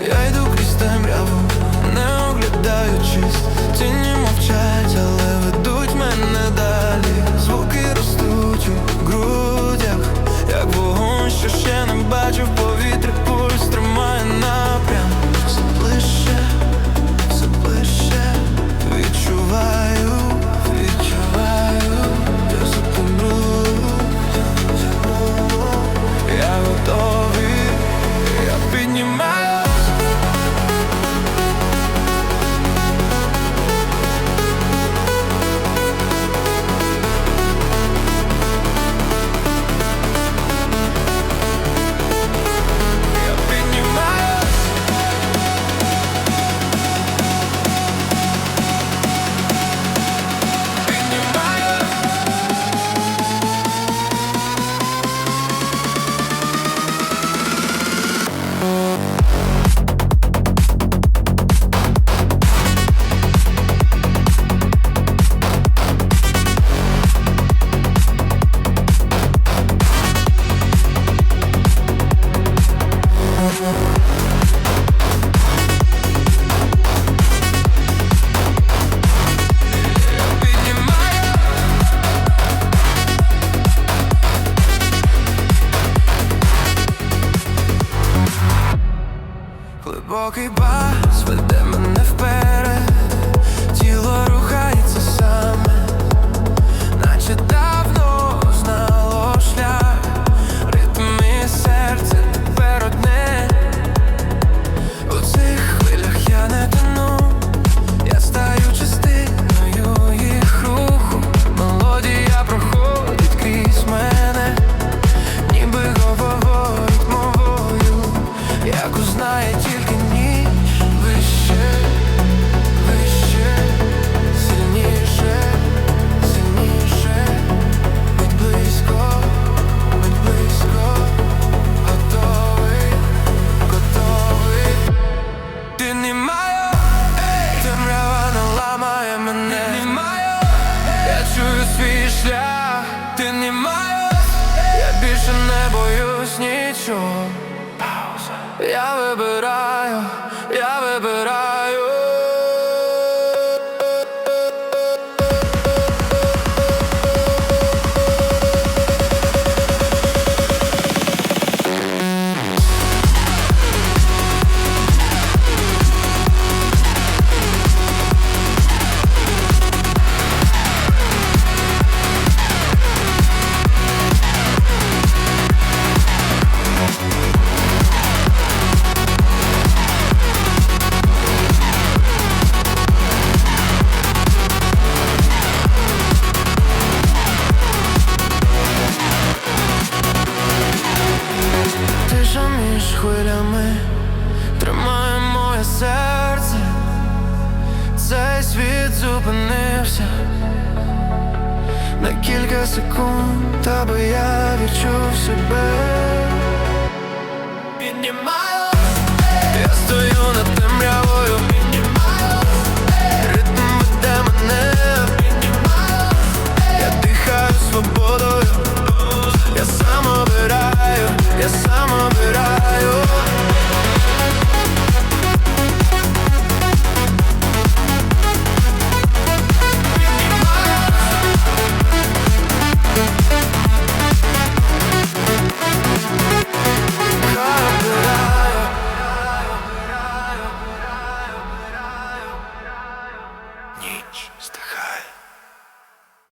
Я йду крізь темряву, не оглядаючись, тіні мовчать, але boca e. свій шлях, ти не маєш, я більше не боюсь нічого. Я вибираю. світ зупинився на кілька секунд, аби я відчув себе. Піднімай